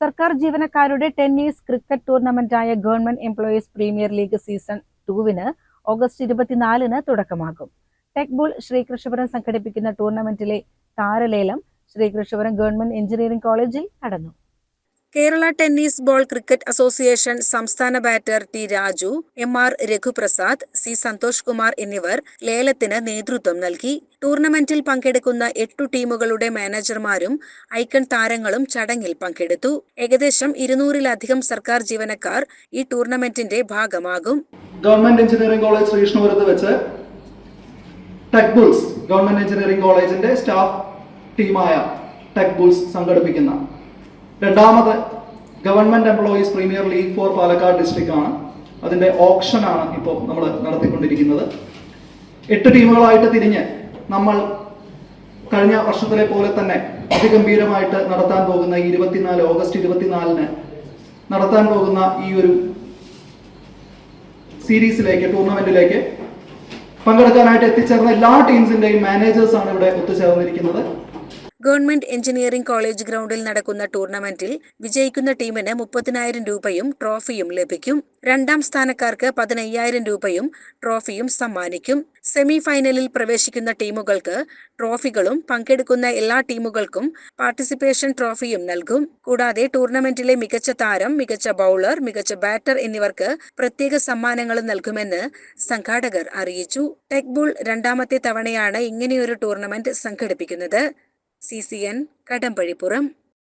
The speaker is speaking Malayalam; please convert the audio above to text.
സർക്കാർ ജീവനക്കാരുടെ tennis cricket ടൂർണമെന്റായ government employees premier league season ടൂവിന് August ഇരുപത്തിനാലിന് തുടക്കമാകും. ടെക്ബുൾ ശ്രീകൃഷ്ണപുരം സംഘടിപ്പിക്കുന്ന ടൂർണമെന്റിലെ താരലേലം ശ്രീകൃഷ്ണപുരം ഗവൺമെന്റ് എഞ്ചിനീയറിംഗ് കോളേജിൽ നടന്നു. Kerala tennis ball cricket association സംസ്ഥാന batter T Raju M R Raghuprasad C Santhosh Kumar എന്നിവർ ലേലത്തിന് നേതൃത്വം നൽകി. ടൂർണമെന്റിൽ പങ്കെടുക്കുന്ന എട്ടു ടീമുകളുടെ മാനേജർമാരും ഐക്കൺ താരങ്ങളും ചടങ്ങിൽ പങ്കെടുത്തു. ഏകദേശം ഇരുന്നൂറിലധികം സർക്കാർ ജീവനക്കാർ ഈ ടൂർണമെന്റിന്റെ ഭാഗമാകും. ഗവൺമെന്റ് എഞ്ചിനീയറിംഗ് കോളേജ് ശ്രീകൃഷ്ണപുരത്ത് വെച്ച് ടെക് ബുൾസ് ഗവൺമെന്റ് എഞ്ചിനീയറിംഗ് കോളേജിന്റെ സ്റ്റാഫ് ടീമായ ടെക് ബുൾസ് സംഘടിപ്പിക്കുന്ന രണ്ടാമത് government employees premier league for Palakkad district ആണ്. അതിന്റെ ഓപ്ഷനാണ് ഇപ്പോൾ നമ്മൾ നടത്തിക്കൊണ്ടിരിക്കുന്നത്. എട്ട് ടീമുകളായിട്ട് തിരിഞ്ഞ് നമ്മൾ കഴിഞ്ഞ വർഷത്തിലെ പോലെ തന്നെ അതിഗംഭീരമായിട്ട് നടത്താൻ പോകുന്ന ഇരുപത്തിനാല് ഓഗസ്റ്റ് ഇരുപത്തിനാലിന് നടത്താൻ പോകുന്ന ഈ ഒരു സീരീസിലേക്ക് ടൂർണമെന്റിലേക്ക് പങ്കെടുക്കാനായിട്ട് എത്തിച്ചേർന്ന എല്ലാ ടീംസിന്റെയും മാനേജേഴ്സ് ആണ് ഇവിടെ ഒത്തുചേർന്നിരിക്കുന്നത്. ഗവൺമെന്റ് എഞ്ചിനീയറിംഗ് കോളേജ് ഗ്രൗണ്ടിൽ നടക്കുന്ന ടൂർണമെന്റിൽ വിജയിക്കുന്ന ടീമിന് മുപ്പതിനായിരം രൂപയും ട്രോഫിയും ലഭിക്കും. രണ്ടാം സ്ഥാനക്കാർക്ക് പതിനയ്യായിരം രൂപയും ട്രോഫിയും സമ്മാനിക്കും. സെമി ഫൈനലിൽ പ്രവേശിക്കുന്ന ടീമുകൾക്ക് ട്രോഫികളും പങ്കെടുക്കുന്ന എല്ലാ ടീമുകൾക്കും പാർട്ടിസിപ്പേഷൻ ട്രോഫിയും നൽകും. കൂടാതെ ടൂർണമെന്റിലെ മികച്ച താരം മികച്ച ബൗളർ മികച്ച ബാറ്റർ എന്നിവർക്ക് പ്രത്യേക സമ്മാനങ്ങളും നൽകുമെന്ന് സംഘാടകർ അറിയിച്ചു. ടെക്ബുൾ രണ്ടാമത്തെ തവണയാണ് ഇങ്ങനെയൊരു ടൂർണമെന്റ് സംഘടിപ്പിക്കുന്നത്. C C N Kadampazhipuram